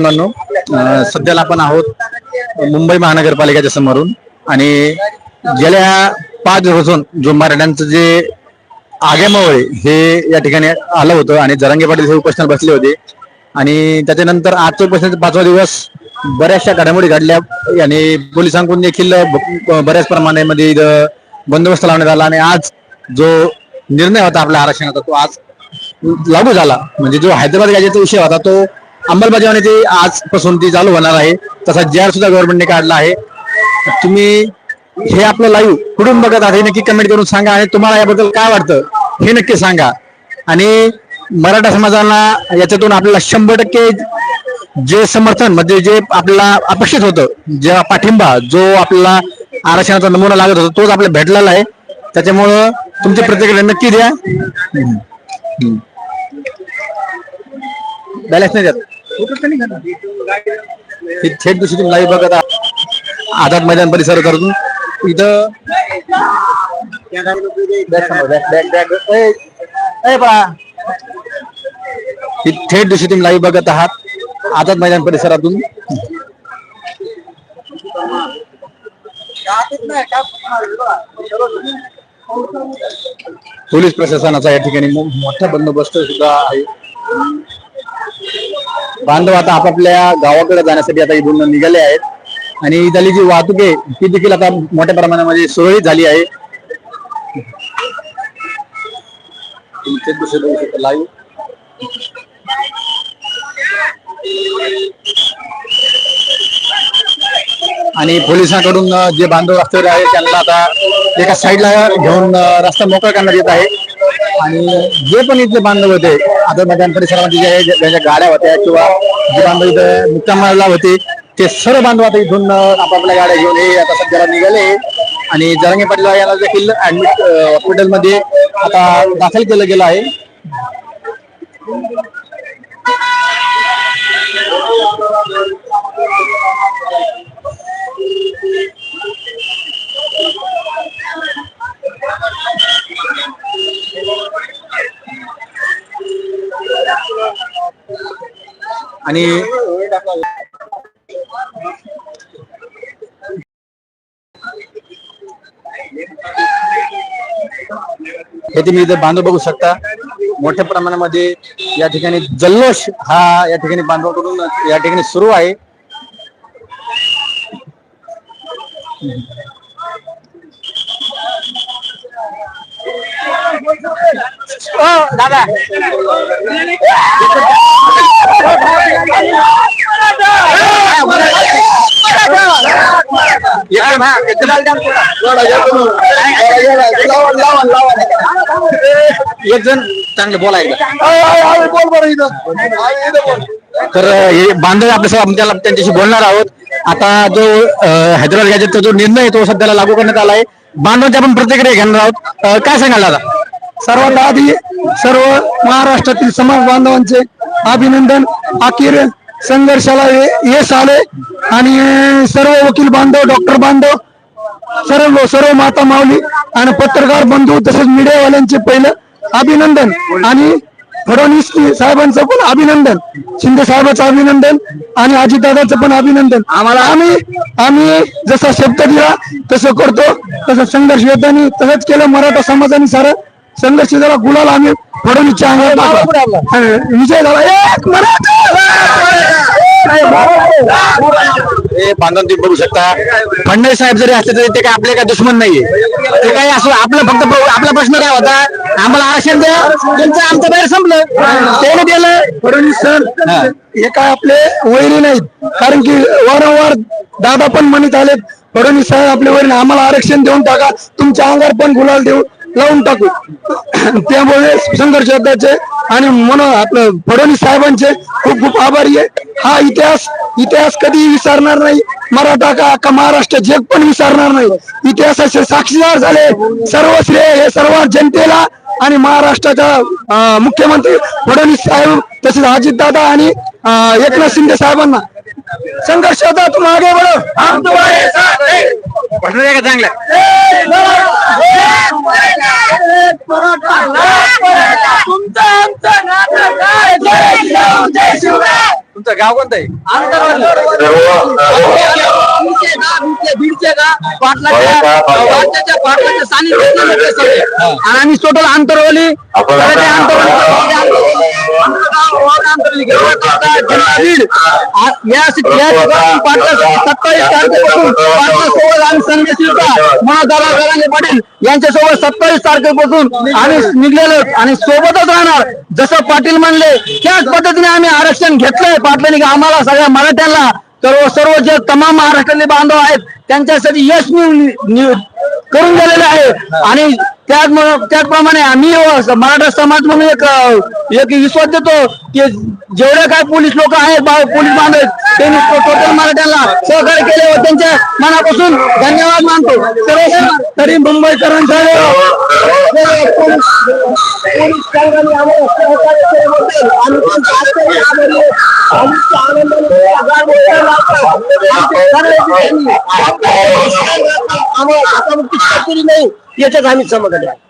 मित्रांनो सध्याला आपण आहोत मुंबई महानगरपालिकेच्या समोरून आणि गेल्या पाच दिवसापासून जो मराठ्यांचं जे आगेमावळे हे या ठिकाणी आलं होतं आणि जरांगे पाटील हे उपोषणाला बसले होते. आणि त्याच्यानंतर आजच्या उपोषणाचा पाचवा दिवस बऱ्याचशा घडामोडी घडल्या आणि पोलिसांकडून देखील बऱ्याच प्रमाणामध्ये इथं बंदोबस्त लावण्यात आला आणि आज जो निर्णय होता आपल्या आरक्षणाचा तो आज लागू झाला. म्हणजे जो हैदराबाद गॅजेटचा विषय होता तो अंमलबजावणीची आजपासून ती चालू होणार आहे तसा जी आर सुद्धा गव्हर्नमेंटने काढला आहे. तुम्ही हे आपलं लाईव्ह कुठून बघत आहात हे नक्की कमेंट करून सांगा आणि तुम्हाला याबद्दल काय वाटतं हे नक्की सांगा. आणि मराठा समाजाला याच्यातून आपल्याला शंभर टक्के जे समर्थन म्हणजे जे आपल्याला अपेक्षित होतं जे पाठिंबा जो आपल्याला आरक्षणाचा नमुना लागत होता तोच आपल्याला भेटलेला आहे. त्याच्यामुळं तुमची प्रतिक्रिया नक्की द्या. बॅलन्स नाही देत. थेट दिवशी तुम्ही लाईव्ह बघत आहात आझाद मैदान परिसर करून इथं ही थेट दिवशी तुम्ही लाईव्ह बघत आहात आझाद मैदान परिसरातून. पोलीस प्रशासनाचा या ठिकाणी मोठा बंदोबस्त सुद्धा आहे. बांधव आता आपापल्या गावाकडे जाण्यासाठी आता इथून निघाले आहेत. आणि इथली जी वाहतूक आहे ती देखील आता मोठ्या प्रमाणामध्ये सुरळीत झाली आहे. लाईव्ह आणि पोलिसांकडून जे बांधव रस्त्यावर आहे त्यांना आता एका साईडला घेऊन रस्ता मोकळा करण्यात येत आहे. आणि जे पण इथले बांधव होते आता मैदान परिसरामध्ये जे आहे, ज्यांच्या गाड्या होत्या किंवा जे बांधव इथे मुक्कामाला होते ते सर्व बांधव आता इथून आपापल्या गाड्या घेऊन हे आता सध्याला निघाले. आणि जरांगे पाटील याला देखील ऍडमिट हॉस्पिटलमध्ये आता दाखल केलं गेलं आहे. आणि हे तुम्ही इथे बांधव बघू शकता. मोठ्या प्रमाणामध्ये या ठिकाणी जल्लोष हा या ठिकाणी बांधवाकडून या ठिकाणी सुरू आहे. दादा एक जण चांगलं बोलायला तर हे बांधव आपल्यासोबत त्याला त्यांच्याशी बोलणार आहोत आता जो हैदराबाद गॅजेटचा जो निर्णय आहे तो सध्याला लागू करण्यात आला आहे बांधवांची आपण प्रतिक्रिया घेणार आहोत. काय सांगाल दादा? सर्वात आधी सर्व महाराष्ट्रातील समाज बांधवांचे अभिनंदन. अखेर संघर्षाला ये- यश आले आणि सर्व वकील बांधव डॉक्टर बांधव सर्व सर्व माता माऊली आणि पत्रकार बंधू तसेच मीडियावाल्यांचे पहिलं अभिनंदन. आणि फडणवीस साहेबांचं पण अभिनंदन. शिंदे साहेबांचं अभिनंदन आणि अजितदादाचं पण अभिनंदन. आम्हाला आम्ही आम्ही जसा शब्द दिला तसं करतो तसं संघर्ष योद्धांनी तसंच केलं मराठा समाजाने सारं. संघर्ष झाला गुलाल आम्ही फडणवीसच्या अंगावर विजय झाला. एक मराठा! हे बांधव तुम्ही बघू शकता. फडणवीस साहेब जरी असले तरी ते काय आपले काय दुश्मन नाहीये. ते काही असं आपलं फक्त आपला प्रश्न काय होता? आम्हाला आरक्षण द्या. त्यांचं आमचं बाहेर संपलं. त्याने दिलं. फडणवीस सर हे. काय आपले वैरी नाहीत. कारण की वारंवार दादा पण म्हणत आलेत फडणवीस साहेब आपले वैरी. आम्हाला आरक्षण देऊन टाका. तुमच्या अंगावर पण गुलाल देऊ. लावून टाकू. त्यामुळे संघर्ष योद्धाचे आणि म्हणून आपलं फडणवीस साहेबांचे खूप खूप आभारी आहे. हा इतिहास इतिहास कधी विसरणार नाही. मराठा का अख्खा महाराष्ट्र जग पण विसरणार नाही. इतिहासाचे साक्षीदार झाले. सर्व श्रेय हे सर्व जनतेला आणि महाराष्ट्राच्या मुख्यमंत्री फडणवीस साहेब तसेच अजितदादा आणि एकनाथ शिंदे साहेबांना. संघर्ष होता तुम आगे बढ़ो हम तुम्हारे साथ हैं. आहे का चांगला? तुमचं गाव कोणतं आहे? आणि आम्ही टोटल आंतरवली आंतरवली या सत्तावीस तारखेपासून सोबत आम्ही पाटील यांच्यासोबत सत्तावीस तारखेपासून आम्ही निघलेलो आणि सोबतच राहणार जसं पाटील म्हणले त्याच पद्धतीने आम्ही आरक्षण घेतलंय पाटलांनी की आम्हाला सगळ्या मराठ्यांना सर्व सर्व जे तमाम महाराष्ट्रातले बांधव आहेत त्यांच्यासाठी यश करून दिलेलं आहे आणि त्याच त्याचप्रमाणे आम्ही मराठा समाज म्हणून एक एक विश्वास देतो की जेवढे काय पोलीस लोक आहेत पोलीस बांधव त्यांनी टोटल मराठ्यांना सहकार्य केले व त्यांच्या मनापासून धन्यवाद मानतो सर्व तरी मुंबईकरांचा पोलीस पोलीस आम्ही आनंदाने याच्यात आम्ही समाधानी आहे.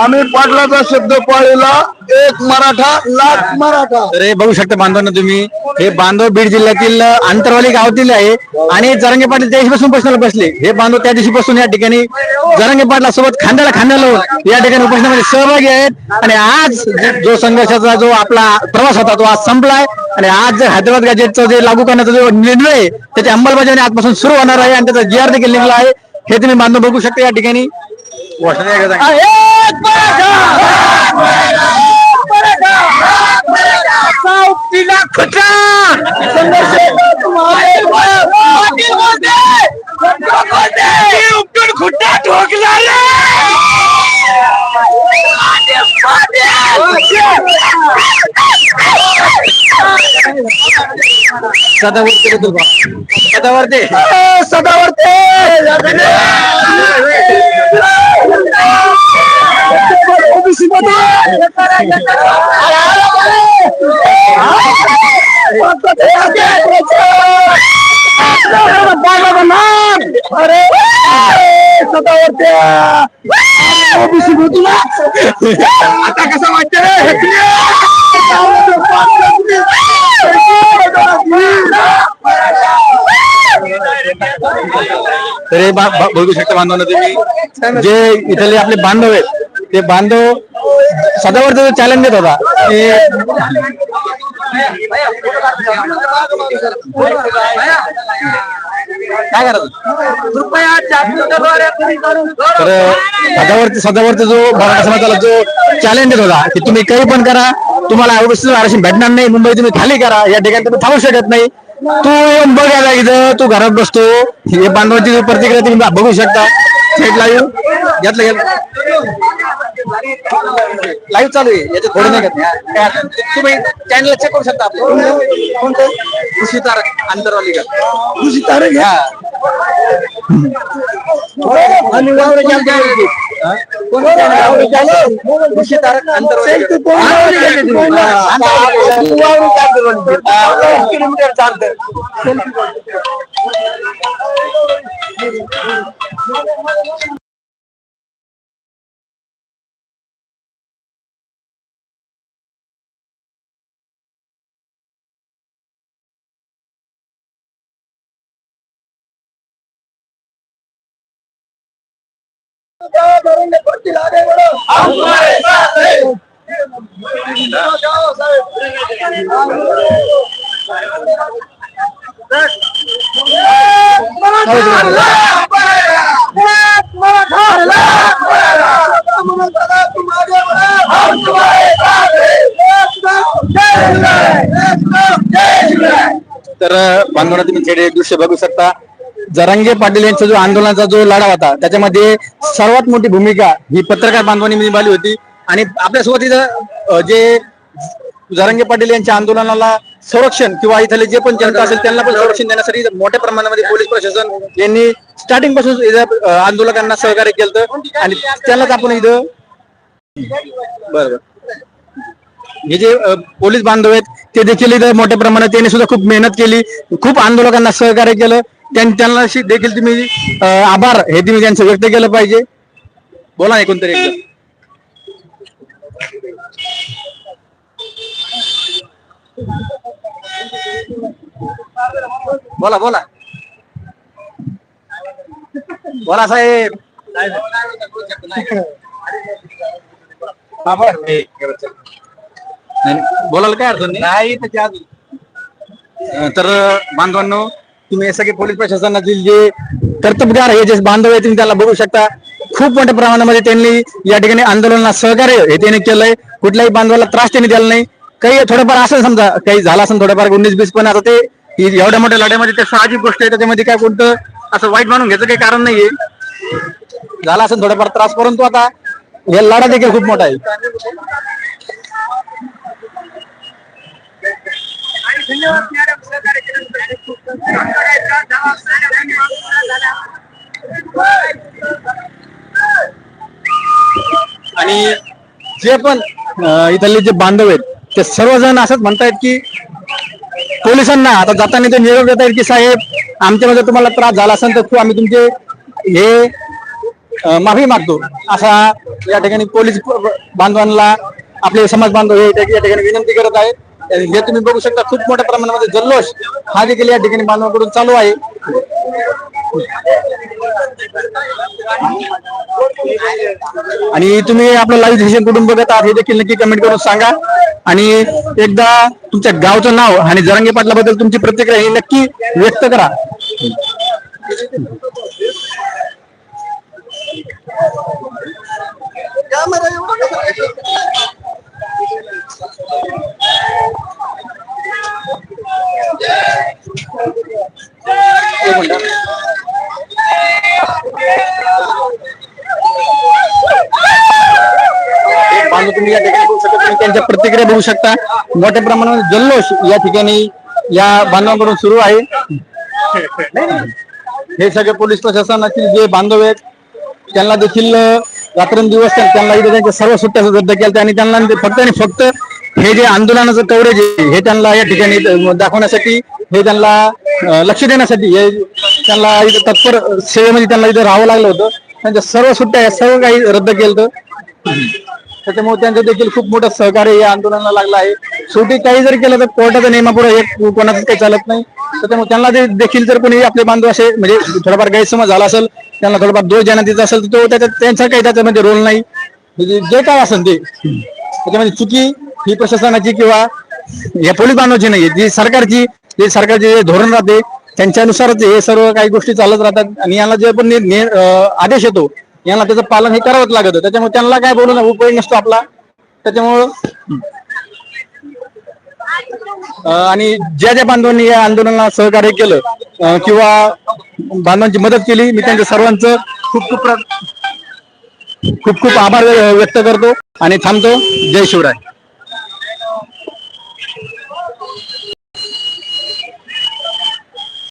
आम्ही पाटलाचा शब्द पाळलेला एक मराठा लाख मराठा. तर हे बघू शकता बांधवांना तुम्ही हे बांधव बीड जिल्ह्यातील आंतरवाली गावातील आहे आणि जरंगे पाटील त्या दिवशीपासून प्रश्नाला बसले. हे बांधव त्या दिवशीपासून या ठिकाणी जरंगे पाटला सोबत खांद्याला खांद्या लावून या ठिकाणी उपोषणामध्ये सहभागी आहेत. आणि आज जो- संघर्षाचा जो आपला प्रवास होता तो आज संपलाय. आणि आज जे हैदराबाद गॅजेटचा जे लागू करण्याचा जो निर्णय आहे त्याची अंमलबजावणी आजपासून सुरू होणार आहे आणि त्याचा जी आर देखील निघाला आहे. हे तुम्ही बांधव बघू शकता या ठिकाणी. घोषणा या ठिकाणी. एक मराठा! सावतीला खुटा! संघर्ष तुम्हाला पाटील बोलते! मी उपटून खुटा ठोकला रे! सदावरती सदावर्ते! मध्ये! अरे सदावर्ते ओबीसी तुला आता कसं वाटतं रे तर हे बा- बा- बघू शकता बांधवांना तुम्ही जे इथले आपले बांधव आहेत ते बांधव सदावरचा जो चॅलेंज देत होता. काय करायचं तर सदावरती सदावरती जो मराठा समाजाला जो चॅलेंज देत होता की तुम्ही काही पण करा तुम्हाला अवश्य आरक्षण भेटणार नाही मुंबई तुम्ही खाली करा या ठिकाणी तुम्ही थांबू शकत नाही. तू येऊन बघायला इथं तू घरात बसतो हे बांधवाची जी प्रतिक्रिया तुम्ही बघू शकता. साईडला येऊन घेतलं गेलं लाईव्ह चालू आहे. याच्यात थोडी नाही घेत. तुम्ही चॅनल चेक करू शकता आपलं. कोणतं? कृषी तारक आंतरवाली घ्या. कृषी तारक? आंतरवाली ते कोण वावर जास्त आहे? कोण वावर जास्त आहे? एक किलोमीटर चालतं पडतील आगे बढ़ो हम तुम्हारे साथ हैं जाओ तर बांधवांना तुम्ही थेट दृश्य बघू शकता. जरांगे पाटील यांचा जो आंदोलनाचा जो लढा होता त्याच्यामध्ये सर्वात मोठी भूमिका ही पत्रकार बांधवांनी निभावली होती. आणि आपल्यासोबत इथं जे जरांगे पाटील यांच्या आंदोलनाला संरक्षण किंवा इथले जे पण जनता असेल त्यांना पण संरक्षण देण्यासाठी मोठ्या प्रमाणामध्ये पोलीस प्रशासन यांनी स्टार्टिंगपासून इथं आंदोलकांना सहकार्य केलं आणि त्यालाच आपण इथं बरोबर. हे जे पोलीस बांधव आहेत ते देखील इथं मोठ्या प्रमाणात त्यांनी सुद्धा खूप मेहनत केली खूप आंदोलकांना सहकार्य केलं. त्यांना देखील तुम्ही आभार हे तुम्ही त्यांचं व्यक्त केलं पाहिजे. बोला ना कोणतरी एकदा. बोला बोला. बोला साहेब. बोलायला काय अडचण नाही. तर बांधवांनो तुम्ही हे सगळे पोलीस प्रशासनातील जे कर्तबगार हे जे बांधव आहेत तुम्ही त्याला बघू शकता. खूप मोठ्या प्रमाणामध्ये त्यांनी या ठिकाणी आंदोलनाला सहकार्य हे त्यांनी केलंय. कुठल्याही बांधवाला त्रास त्यांनी दिला नाही. काही थोडंफार असं समजा काही झालं असेल थोडंफार उन्नीस बीस पण आता ते ही एवढ्या मोठ्या लढ्यामध्ये त्या साहजिक गोष्ट आहे त्याच्यामध्ये काय कोणतं असं वाईट मानून घ्यायचं काही कारण नाहीये. झाला असेल थोडाफार त्रास परंतु आता हे लढा देखील खूप मोठा आहे. आणि जे पण इथले जे बांधव आहेत ते सर्वजण असंच म्हणतायत की पोलिसांना आता जाताना ते निरोप देता येईल की साहेब आमच्यामध्ये तुम्हाला त्रास झाला असेल तर खूप आम्ही तुमचे हे माफी मागतो. असा या ठिकाणी पोलीस बांधवांना आपले समाज बांधव हे या ठिकाणी विनंती करत आहेत. हे तुम्ही बघू शकता खूप मोठ्या प्रमाणामध्ये जल्लोष हा देखील या ठिकाणी बांधवांकडून चालू आहे. आणि तुम्ही आपलं लाईव्ह सेशन कुठून बघत आहात हे देखील नक्की कमेंट करून सांगा. आणि एकदा तुमच्या गावचं नाव आणि जरांगे पाटलाबद्दल तुमची प्रतिक्रिया ही नक्की व्यक्त करा. प्रतिक्रिया बघू शकता. मोठ्या प्रमाणात जल्लोष या ठिकाणी या बांधवांकडून सुरू आहे. हे सगळे पोलीस प्रशासनातील जे बांधव आहेत त्यांना देखील रात्रंदिवस त्यांना इथे त्यांच्या सर्व सुट्ट्या रद्द केल्या आणि त्यांना ते फक्त आणि फक्त हे जे आंदोलनाचं कव्हरेज आहे हे त्यांना या ठिकाणी दाखवण्यासाठी हे त्यांना लक्ष देण्यासाठी हे त्यांना इथे तत्पर सेवेमध्ये त्यांना इथे राहावं लागलं होतं. त्यांच्या सर्व सुट्ट्या या सर्व काही रद्द केलं त्याच्यामुळे त्यांचं देखील खूप मोठं सहकार्य या आंदोलनाला लागलं आहे. शेवटी काही जर केलं तर कोर्टाच्या नियमापुढे एक कोणाचं काही चालत नाही. त्याच्यामुळे त्यांना देखील जर कोणी आपले बांधव असे म्हणजे थोडाफार गैरसमज झाला असेल त्यांना थोडाफार दोष देण्यात येत असेल तर तो त्याच्यात त्यांचा काही त्याच्यामध्ये रोल नाही. म्हणजे जे काय असेल ते. त्याच्यामध्ये चुकी ही प्रशासनाची किंवा या पोलीस बांधवाची नाही जी सरकारची जे सरकारचे जे धोरण राहते त्यांच्यानुसारच हे सर्व काही गोष्टी चालत राहतात. आणि यांना जे पण आदेश येतो यांना त्याचं पालन हे करावंच लागत त्याच्यामुळे त्यांना काय बोलून उपयोग नसतो आपला. त्याच्यामुळं आणि ज्या ज्या बांधवांनी या आंदोलनाला सहकार्य केलं किंवा बांधवांची मदत केली मी त्यांच्या सर्वांचं खूप खूप खूप खूप आभार व्यक्त करतो आणि थांबतो. जय शिवराय.